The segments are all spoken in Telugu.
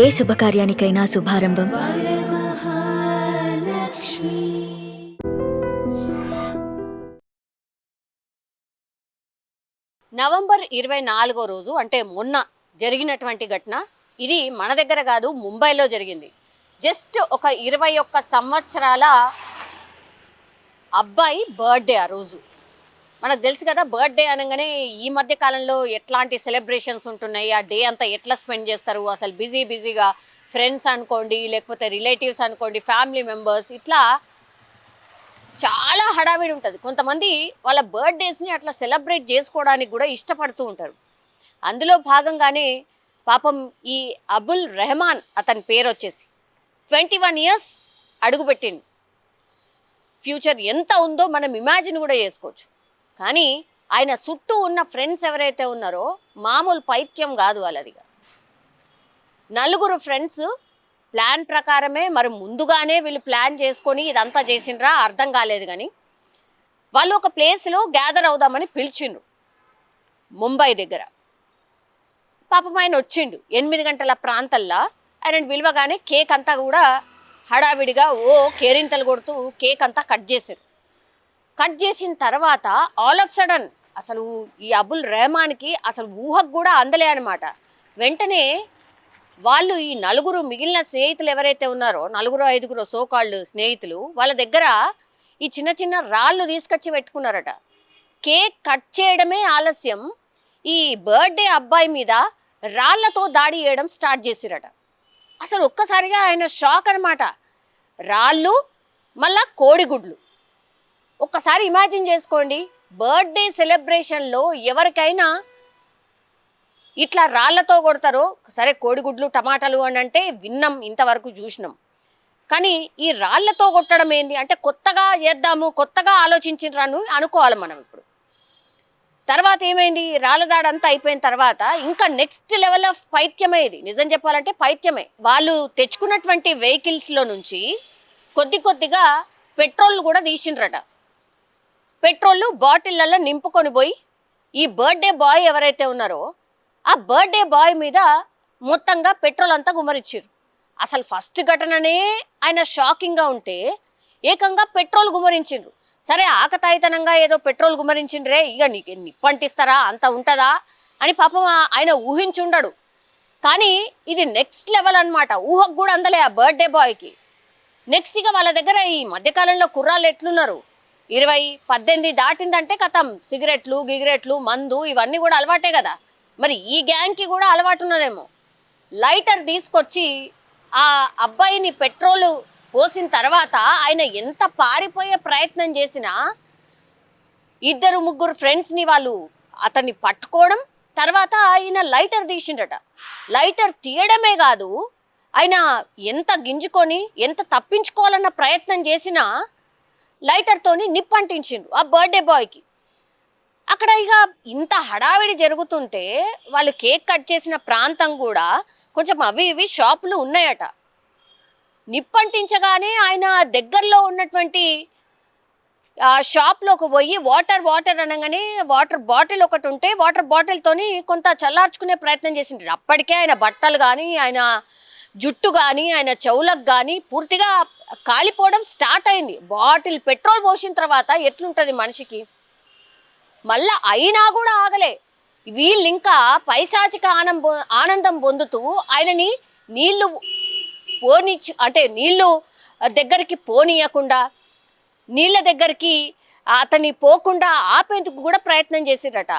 ఏ శుభకార్యానికైనా శుభారంభం. నవంబర్ ఇరవై నాలుగో రోజు అంటే మొన్న జరిగినటువంటి ఘటన. ఇది మన దగ్గర కాదు ముంబైలో జరిగింది. జస్ట్ ఒక ఇరవై ఒక్క సంవత్సరాల అబ్బాయి బర్త్డే ఆ రోజు. మనకు తెలుసు కదా బర్త్డే అనగానే ఈ మధ్య కాలంలో ఎట్లాంటి సెలబ్రేషన్స్ ఉంటున్నాయి ఆ డే అంతా ఎట్లా స్పెండ్ చేస్తారు? అసలు బిజీ బిజీగా ఫ్రెండ్స్ అనుకోండి లేకపోతే రిలేటివ్స్ అనుకోండి ఫ్యామిలీ మెంబర్స్ ఇట్లా చాలా హడావిడి ఉంటుంది. కొంతమంది వాళ్ళ బర్త్డేస్ని అట్లా సెలబ్రేట్ చేసుకోవడానికి కూడా ఇష్టపడుతూ ఉంటారు. అందులో భాగంగానే పాపం ఈ అబుల్ రెహమాన్ అతని పేరు వచ్చేసి ట్వంటీ వన్ ఇయర్స్ అడుగుపెట్టింది ఫ్యూచర్ ఎంత ఉందో మనం ఇమాజిన్ కూడా చేసుకోవచ్చు. కానీ ఆయన చుట్టూ ఉన్న ఫ్రెండ్స్ ఎవరైతే ఉన్నారో మామూలు పైత్యం కాదు వాళ్ళది. నలుగురు ఫ్రెండ్స్ ప్లాన్ ప్రకారమే మరి ముందుగానే వీళ్ళు ప్లాన్ చేసుకొని ఇదంతా చేసిండ్రా అర్థం కాలేదు కానీ వాళ్ళు ఒక ప్లేస్లో గ్యాదర్ అవుదామని పిలిచిండ్రు ముంబై దగ్గర. పాపం ఆయన వచ్చిండు ఎనిమిది గంటల ప్రాంతంలో. ఆయన విలువగానే కేక్ అంతా కూడా హడావిడిగా ఓ కేరింతలు కొడుతూ కేక్ అంతా కట్ చేశారు కట్ చేసిన తర్వాత ఆల్ ఆఫ్ సడన్ అసలు ఈ అబుల్ రెహమాన్కి అసలు ఊహకు కూడా అందలే అనమాట వెంటనే వాళ్ళు ఈ నలుగురు మిగిలిన స్నేహితులు ఎవరైతే ఉన్నారో నలుగురు ఐదుగురు సోకాళ్ళు స్నేహితులు వాళ్ళ దగ్గర ఈ చిన్న చిన్న రాళ్ళు తీసుకొచ్చి పెట్టుకున్నారట. కేక్ కట్ చేయడమే ఆలస్యం. ఈ బర్త్డే అబ్బాయి మీద రాళ్ళతో దాడి చేయడం స్టార్ట్ చేసిరట. అసలు ఒక్కసారిగా ఆయన షాక్ అనమాట రాళ్ళు మళ్ళా కోడిగుడ్లు. ఒక్కసారి ఇమాజిన్ చేసుకోండి బర్త్డే సెలబ్రేషన్లో ఎవరికైనా ఇట్లా రాళ్ళతో కొడతారో సరే కోడిగుడ్లు టమాటాలు అని అంటే విన్నాం ఇంతవరకు చూసినాం. కానీ ఈ రాళ్ళతో కొట్టడం ఏంది? అంటే కొత్తగా చేద్దాము కొత్తగా ఆలోచించినరాను అనుకోవాలి మనం ఇప్పుడు. తర్వాత ఏమైంది? రాళ్ళ అయిపోయిన తర్వాత ఇంకా నెక్స్ట్ లెవెల్ ఆఫ్ పైత్యమే ఇది. నిజం చెప్పాలంటే పైత్యమే. వాళ్ళు తెచ్చుకున్నటువంటి వెహికల్స్లో నుంచి కొద్ది కొద్దిగా పెట్రోల్ కూడా తీసిండ్రట పెట్రోల్ బాటిళ్ళలో నింపుకొని పోయి ఈ బర్త్డే బాయ్ ఎవరైతే ఉన్నారో ఆ బర్త్డే బాయ్ మీద మొత్తంగా పెట్రోల్ అంతా గుమరిచ్చారు అసలు ఫస్ట్ ఘటననే ఆయన షాకింగ్గా ఉంటే ఏకంగా పెట్రోల్ గుమరించిండ్రు సరే ఆకతాయితనంగా ఏదో పెట్రోల్ గుమరించిండ్రే ఇక నీకు నిప్పంటిస్తారా అంత ఉంటుందా అని పాపం ఆయన ఊహించుండడు. కానీ ఇది నెక్స్ట్ లెవెల్ అనమాట ఊహకు కూడా అందలే ఆ బర్త్డే బాయ్కి. నెక్స్ట్ ఇక వాళ్ళ దగ్గర ఈ మధ్యకాలంలో కుర్రాళ్ళు ఎట్లున్నారు? ఇరవై పద్దెనిమిది దాటిందంటే కథం. సిగరెట్లు గిగరెట్లు మందు ఇవన్నీ కూడా అలవాటే కదా. మరి ఈ గ్యాంగ్కి కూడా అలవాటు ఉన్నదేమో. లైటర్ తీసుకొచ్చి ఆ అబ్బాయిని పెట్రోల్ పోసిన తర్వాత ఆయన ఎంత పారిపోయే ప్రయత్నం చేసినా ఇద్దరు ముగ్గురు ఫ్రెండ్స్ని వాళ్ళు అతన్ని పట్టుకోవడం తర్వాత ఆయన లైటర్ తీసిండట. లైటర్ తీయడమే కాదు ఆయన ఎంత గింజుకొని ఎంత తప్పించుకోవాలన్న ప్రయత్నం చేసినా లైటర్తోని నిప్పంటించిండ్రు ఆ బర్త్డే బాయ్కి. అక్కడ ఇక ఇంత హడావిడి జరుగుతుంటే వాళ్ళు కేక్ కట్ చేసిన ప్రాంతం కూడా కొంచెం అవి ఇవి షాపులు ఉన్నాయట. నిప్పంటించగానే ఆయన దగ్గరలో ఉన్నటువంటి ఆ షాప్లోకి పోయి వాటర్ వాటర్ అనగానే వాటర్ బాటిల్ ఒకటి ఉంటే వాటర్ బాటిల్తోని కొంత చల్లార్చుకునే ప్రయత్నం చేసిండ్రు. అప్పటికే ఆయన బట్టలు కానీ ఆయన జుట్టు కానీ ఆయన చెవులకు కానీ పూర్తిగా కాలిపోవడం స్టార్ట్ అయింది. బాటిల్ పెట్రోల్ పోసిన తర్వాత ఎట్లుంటుంది మనిషికి? మళ్ళా అయినా కూడా ఆగలే. వీళ్ళు ఇంకా పైశాచిక ఆనం ఆనందం పొందుతూ ఆయనని నీళ్ళు పోనిచ్చి అంటే నీళ్ళు దగ్గరికి పోనీయకుండా నీళ్ళ దగ్గరికి అతన్ని పోకుండా ఆపేందుకు కూడా ప్రయత్నం చేసిరట.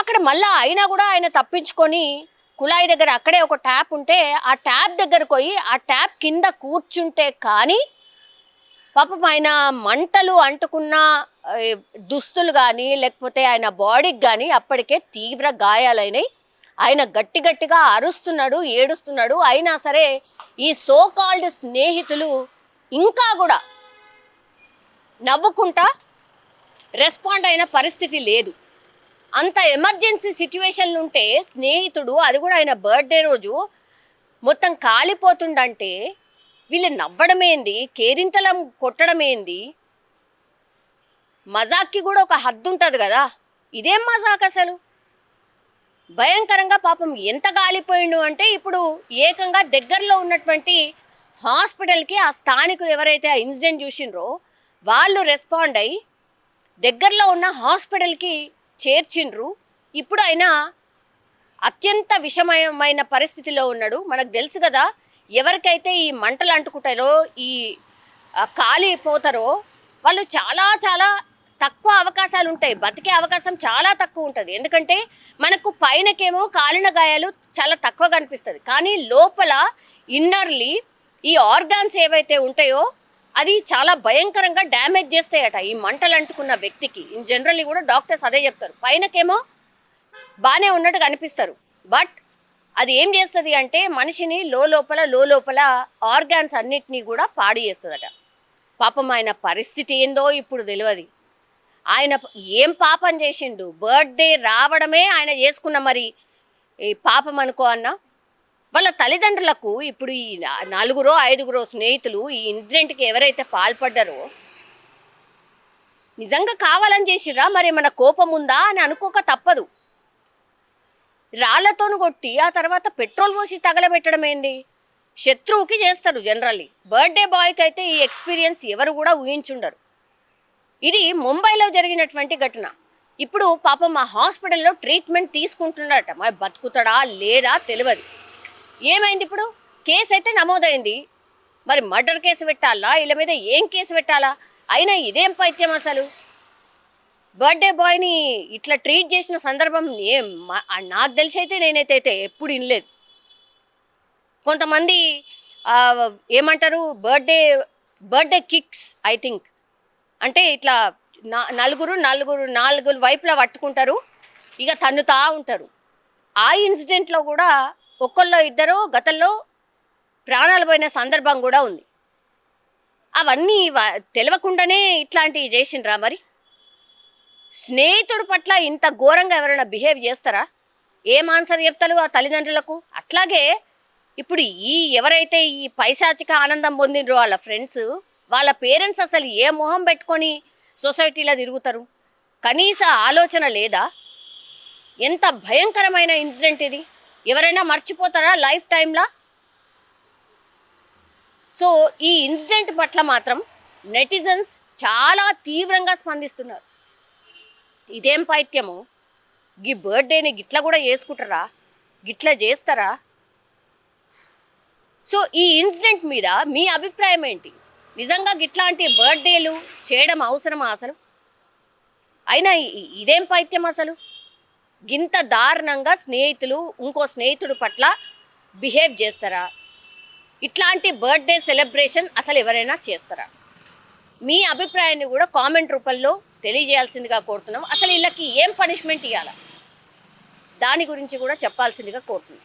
అక్కడ మళ్ళా అయినా కూడా ఆయన తప్పించుకొని కుళాయి దగ్గర అక్కడే ఒక ట్యాప్ ఉంటే ఆ ట్యాప్ దగ్గరకు పోయి ఆ ట్యాప్ కింద కూర్చుంటే కానీ పాపం ఆయన మంటలు అంటుకున్న దుస్తులు కానీ లేకపోతే ఆయన బాడీకి కానీ అప్పటికే తీవ్ర గాయాలైనాయి. ఆయన గట్టి గట్టిగా అరుస్తున్నాడు ఏడుస్తున్నాడు. అయినా సరే ఈ సో కాల్డ్ స్నేహితులు ఇంకా కూడా నవ్వుకుంటా రెస్పాండ్ అయిన పరిస్థితి లేదు. అంత ఎమర్జెన్సీ సిచ్యువేషన్లు ఉంటే స్నేహితుడు అది కూడా ఆయన బర్త్డే రోజు మొత్తం కాలిపోతుండంటే వీళ్ళు నవ్వడమేంది కేరింతలం కొట్టడమేంది మజాక్కి కూడా ఒక హద్దు ఉంటుంది కదా? ఇదేం మజాక్ అసలు? భయంకరంగా పాపం ఎంత గాలిపోయిండు అంటే ఇప్పుడు ఏకంగా దగ్గరలో ఉన్నటువంటి హాస్పిటల్కి ఆ స్థానికులు ఎవరైతే ఆ ఇన్సిడెంట్ చూసిండ్రో వాళ్ళు రెస్పాండ్ అయ్యి దగ్గరలో ఉన్న హాస్పిటల్కి చేర్చిండ్రు. ఇప్పుడు ఆయన అత్యంత విషమయమైన పరిస్థితిలో ఉన్నాడు. మనకు తెలుసు కదా ఎవరికైతే ఈ మంటలు అంటుకుంటారో ఈ కాలిపోతారో వాళ్ళు చాలా చాలా తక్కువ అవకాశాలు ఉంటాయి. బతికే అవకాశం చాలా తక్కువ ఉంటుంది. ఎందుకంటే మనకు పైనకేమో కాలిన గాయాలు చాలా తక్కువ కనిపిస్తుంది కానీ లోపల ఇన్నర్లీ ఈ ఆర్గాన్స్ ఏవైతే ఉంటాయో అది చాలా భయంకరంగా డ్యామేజ్ చేస్తాయట ఈ మంటలు అంటుకున్న వ్యక్తికి. ఇన్ జనరల్లీ కూడా డాక్టర్స్ అదే చెప్తారు. పైనకేమో బాగానే ఉన్నట్టు కనిపిస్తారు. బట్ అది ఏం చేస్తుంది అంటే మనిషిని లోపల లోపల ఆర్గాన్స్ అన్నిటినీ కూడా పాడు చేస్తుందట. పాపం ఆయన పరిస్థితి ఏందో ఇప్పుడు తెలియదు ఆయన ఏం పాపం చేసిండు? బర్త్డే రావడమే ఆయన చేసుకున్న మరి ఈ పాపం అనుకో అన్న. వాళ్ళ తల్లిదండ్రులకు ఇప్పుడు ఈ నలుగురో ఐదుగురో స్నేహితులు ఈ ఇన్సిడెంట్కి ఎవరైతే పాల్పడ్డారో నిజంగా కావాలని చేసిర్రా? మరి ఏమైనా కోపం ఉందా అని అనుకోక తప్పదు. రాళ్ళతోను కొట్టి ఆ తర్వాత పెట్రోల్ పోసి తగలబెట్టడం ఏంది? శత్రువుకి చేస్తారు జనరల్లీ. బర్త్డే బాయ్కి అయితే ఈ ఎక్స్పీరియన్స్ ఎవరు కూడా ఊహించుండరు. ఇది ముంబైలో జరిగినటువంటి ఘటన. ఇప్పుడు పాపం మా హాస్పిటల్లో ట్రీట్మెంట్ తీసుకుంటున్నారట. మరి బతుకుతాడా? లేదా? తెలియదు. ఏమైంది ఇప్పుడు? కేసు అయితే నమోదైంది. మరి మర్డర్ కేసు పెట్టాలా? వీళ్ళ మీద ఏం కేసు పెట్టాలా? అయినా ఇదేం పైత్యం అసలు? బర్త్డే బాయ్ని ఇట్లా ట్రీట్ చేసిన సందర్భం ఏం నాకు తెలిసి అయితే నేనైతే అయితే ఎప్పుడు వినలేదు కొంతమంది ఏమంటారు? Birthday birthday kicks I think. అంటే ఇట్లా నా- నలుగురు నలుగురు నాలుగు వైపులా పట్టుకుంటారు. ఇక తన్నుతా ఉంటారు. ఆ ఇన్సిడెంట్లో కూడా ఒక్కళ్ళో ఇద్దరు గతంలో ప్రాణాలు పోయిన సందర్భం కూడా ఉంది. అవన్నీ తెలియకుండానే ఇట్లాంటివి చేసిండ్రా మరి? స్నేహితుడి పట్ల ఇంత ఘోరంగా ఎవరైనా బిహేవ్ చేస్తారా? ఏం ఆన్సర్ చెప్తారు ఆ తల్లిదండ్రులకు? అట్లాగే ఇప్పుడు ఈ ఎవరైతే ఈ పైశాచిక ఆనందం పొందినరో వాళ్ళ ఫ్రెండ్స్ వాళ్ళ పేరెంట్స్ అసలు ఏ మొహం పెట్టుకొని సొసైటీలో తిరుగుతారు? కనీస ఆలోచన లేదా? ఎంత భయంకరమైన ఇన్సిడెంట్ ఇది? ఎవరైనా మర్చిపోతారా లైఫ్ టైంలా సో ఈ ఇన్సిడెంట్ పట్ల మాత్రం నెటిజన్స్ చాలా తీవ్రంగా స్పందిస్తున్నారు. ఇదేం పైత్యము? గీ బర్త్డేని గిట్లా కూడా చేసుకుంటారా? గిట్లా చేస్తారా? సో ఈ ఇన్సిడెంట్ మీద మీ అభిప్రాయం ఏంటి? నిజంగా గిట్లాంటి బర్త్డేలు చేయడం అవసరమా అసలు? అయినా ఇదేం పైత్యం అసలు? గింత దారుణంగా స్నేహితులు ఇంకో స్నేహితుడు పట్ల బిహేవ్ చేస్తారా? ఇట్లాంటి బర్త్డే సెలబ్రేషన్ అసలు ఎవరైనా చేస్తారా? మీ అభిప్రాయాన్ని కూడా కామెంట్ రూపంలో తెలియజేయాల్సిందిగా కోరుతున్నాం. అసలు వీళ్ళకి ఏం పనిష్మెంట్ ఇవ్వాలా దాని గురించి కూడా చెప్పాల్సిందిగా కోరుతున్నాం.